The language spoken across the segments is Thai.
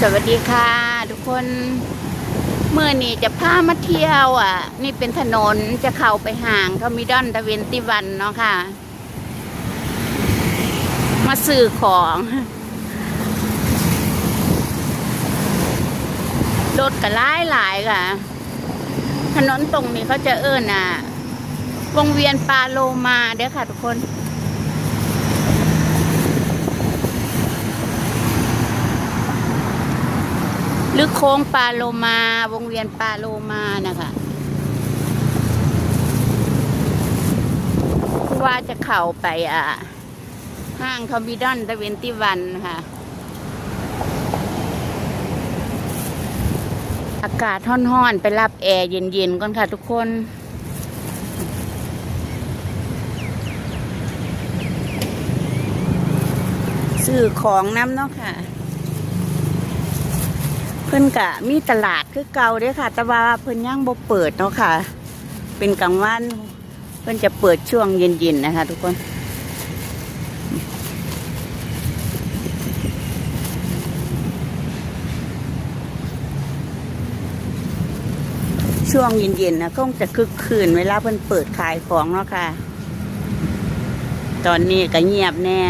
สวัสดีค่ะ ทุกคนเมื่อนี้จะพามาเที่ยวอะ นี่เป็นถนนจะเข้าไปห่างเขามีดอนตะเวนติวันเนาะค่ะ มาซื้อของ รถก็หลายหลายค่ะ ถนนตรงนี้เขาจะเอิ้นอะ วงเวียนปาโลมาเด้อค่ะทุกคน หรือโค้งปาโลมาวงเวียนปาโลมานะคะว่าจะเข้าไปอะ ห้างคอมบิดอนตะเวนติวันค่ะ อากาศห้อนๆ ไปรับแอร์เย็นๆก่อนค่ะทุกคนซื้อของน้ำเนาะค่ะ เพิ่นกะมีตลาดคือเก่าเด้ค่ะ แต่ว่าเพิ่นยังบ่เปิดเนาะค่ะ เป็นกลางวันเพิ่นจะเปิดช่วงเย็นๆนะคะ ทุกคนช่วงเย็นๆนะคงจะคึกคืนเวลาเพิ่นเปิดขายของเนาะค่ะ ตอนนี้ก็เงียบแน่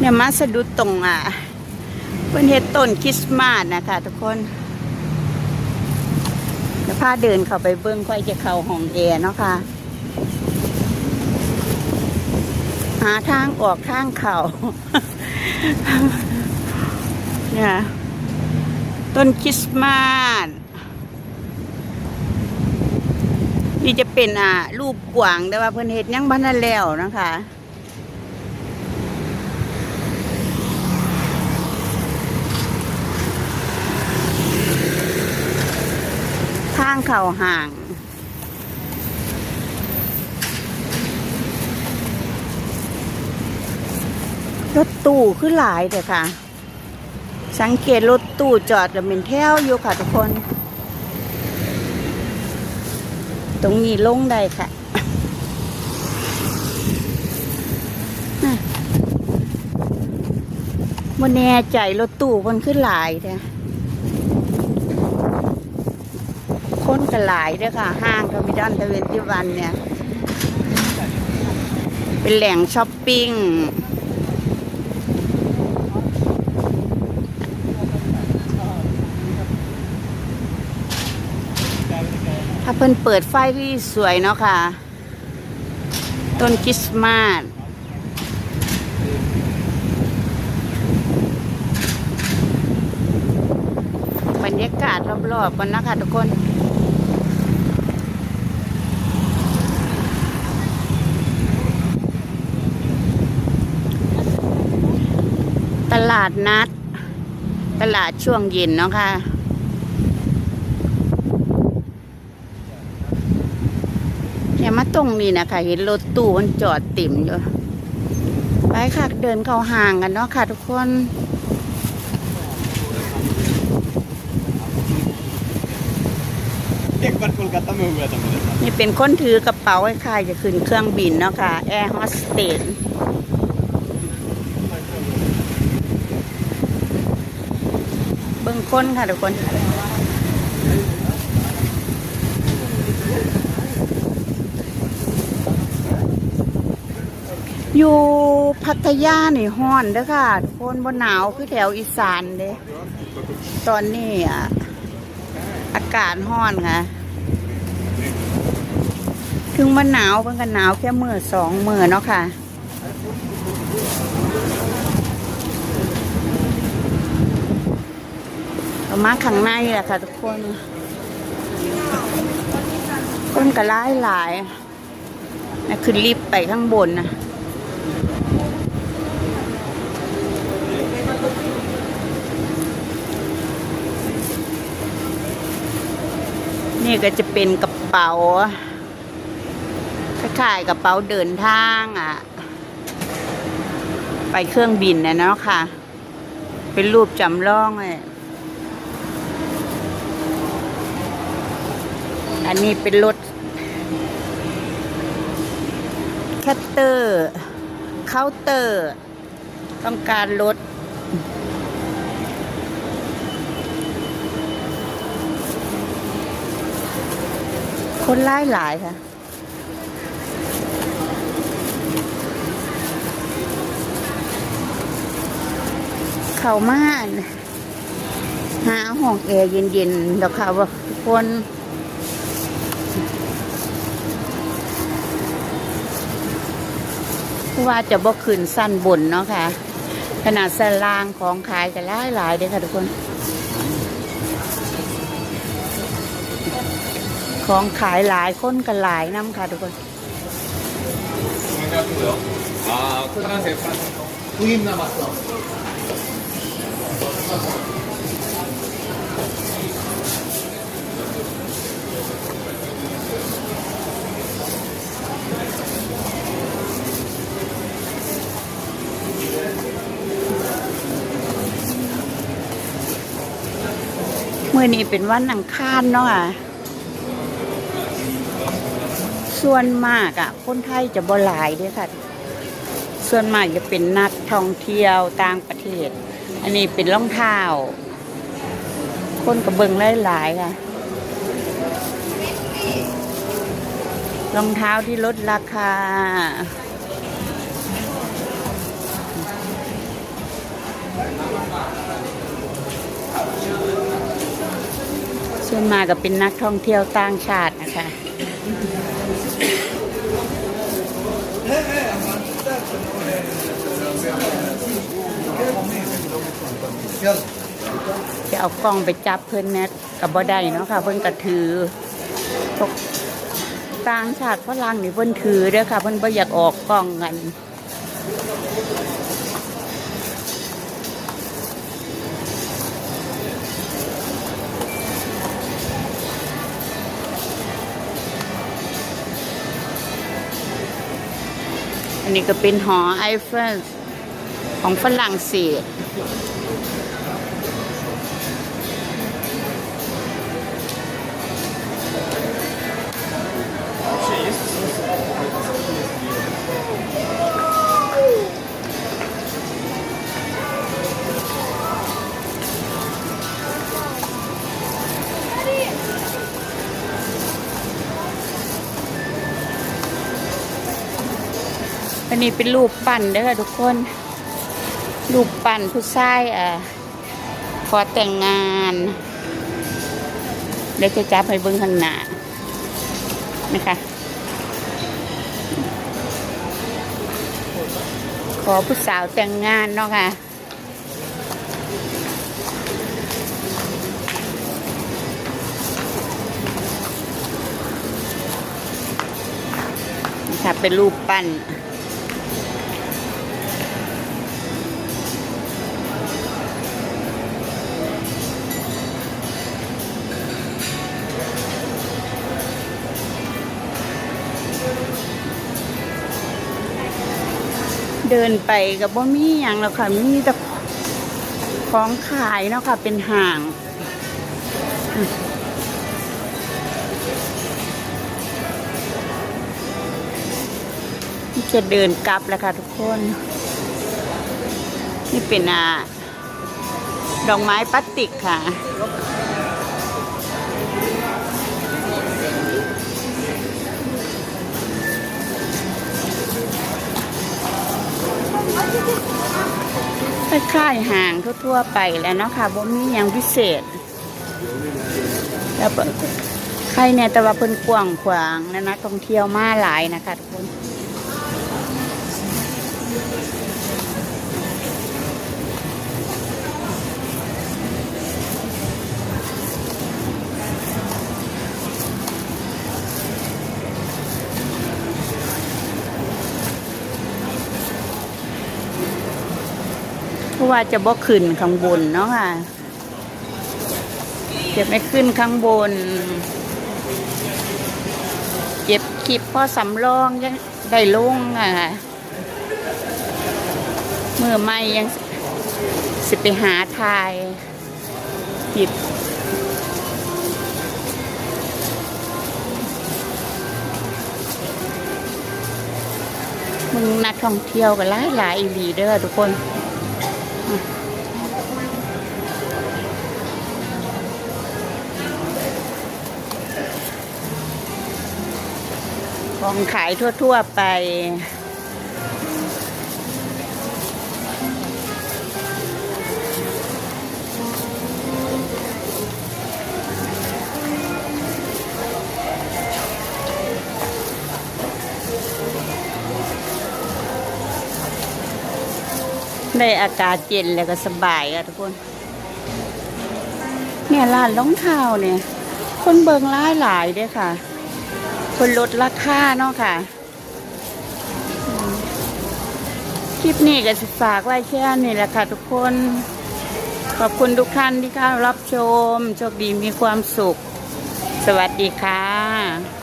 เนี่ยมาสะดุดตรงอะเป็นเฮ็ดต้นคริสต์มาสนะคะทุกคนจะพาเดินเข้าไปเบิ้งค่อยจะเข้าห้องแอร์เนาะค่ะ หาทางออกทางเขาเนี่ยต้นคริสต์มาสนี่จะเป็นอะรูปกวางแต่ว่าเพิ่นเฮ็ดยังบ้านแล้วนะคะางเข่าห่าง รถตู้คือหลายแต่ค่ะ สังเกตรถตู้จอดแล้วเป็นแถวอยู่ค่ะทุกคน ตรงนี้ลงได้ค่ะน่ะบนแน่ใจรถตู้คนขึ้นหลายแต่ คนก็หลายเด้วยค่ะ ห้างทวิดอนทเวนตี้วันเนี่ย เป็นแหล่งช้อปปิ้งถ้าเพิ่นเปิดไฟที่สวยเนาะค่ะ ต้นคริสต์มาสบรรยากาศรอบๆกันนะคะทุกคน ลาดนัด ตลาดช่วงเย็นเนาะคะ่ะเนี่ยมาตรงนี้นะคะเห็นรถตู้มันจอดติ่มอยู่ ไปค่ะเดินเข้าห่างกันเนาะค่ะทุกคนนี่เป็นคนถือกระเป๋าให้ค่ะจะขึ้นเครื่องบินเนาะค่ะแอร์โฮสเตส บิ่งคนค่ะทุกคนอยู่พัทยานี่ฮ้อนเด้อค่ะทุกคนบ่หนาวคือแถวอีสานเด้ตอนนี้อะอากาศฮ้อนค่ะ ถึงมันหนาวมันก็หนาวแค่เมื่อสองเมื่อเนาะค่ะ เอา มาข้างในแหละค่ะทุกคน คนก็หลายหลายนะคือรีบไปข้างบนนะนี่ก็จะเป็นกระเป๋าคล้ายๆกระเป๋าเดินทางอะ ไปเครื่องบินนะเนาะค่ะ เป็นรูปจำลองเลย อันนี้เป็นรถแคตเตอร์เคาน์เตอร์ ต้องการลดคนหลายหลายค่ะเข้ามาหาห้องแอร์เย็นๆแล้วค่ะว่าทุกคน ว่าจะบ่ขึ้นสั้นบนเนาะค่ะ ขนาดสนลางของขายกันหลายหลายๆเด้อค่ะทุกคน ของขายหลายคนกันหลายน้ำค่ะทุกคน 아, 파란색, 파란색. 구임 남았어. มื่อนี้เป็นวันอังคารเนาะส่วนมากอะ คนไทยจะบ่หลายเด้วยค่ะ ส่วนมากจะเป็นนักท่องเที่ยวต่างประเทศ อันนี้เป็นรองเท้า คนกระเบิงหลายๆค่ะรองเท้าที่ลดราคา ส่วนมากก็เป็นนักท่องเที่ยวต่างชาตินะคะจะเอากล้องไปจับเพิ่อนแนทกับบ่ได้เนาะค่ะ เพิ่อนก็ถือพวกต่างชาติฝรั่งนี่เพิ่อนถือเด้อค่ะ เพิ่อนบ่อยากออกกล้องกัน อันนี้ก็เป็นหอไอเฟลของฝรั่งเศส นี้เป็นรูปปั้นเด้อค่ะทุกคน รูปปั้นผู้ชายอะขอแต่งงานเดี๋ยวจะจับให้เบิ้งข้างหน้านะคะขอผู้สาวแต่งงานเนาะค่ะค่ะเป็นรูปปั้น เดินไปกับบ่มีอย่างแล้วค่ะ มีแต่ของขายเนาะค่ะ เป็นห่างจะเดินกลับแล้วค่ะทุกคน นี่เป็นอ่าดอกไม้พลาสติกค่ะ ค่ายห่างทั่วๆไปแล้วเนาะค่ะบ่มีอย่างพิเศษ แล้วใครเนี่ยแต่ว่าเพิ่นกว้างขวางนะนะท่องเที่ยวมาหลายนะคะทุกคน ว่าจะบ่ขึ้นข้างบนเนาะค่ะ จะไม่ขึ้นข้างบน เก็บคลิปพอสำรองยังได้ลงอะเมื่อไม่ยังสิไปหาทายคลิปมึงนักท่องเที่ยวกันหลายหลายอีหลีเด้อทุกคน ของขายทั่ว ๆ ไป ได้อากาศเย็นแล้วก็สบายอะทุกคน เนี่ยร้านรองเท้าเนี่ย คนเบิงหลายหลายด้อค่ะ คนลดราคาเนาะค่ะ คลิปนี้ก็สิฝากไว้แค่นี้แหละค่ะทุกคน ขอบคุณทุกท่านที่เข้ารับชม โชคดีมีความสุข สวัสดีค่ะ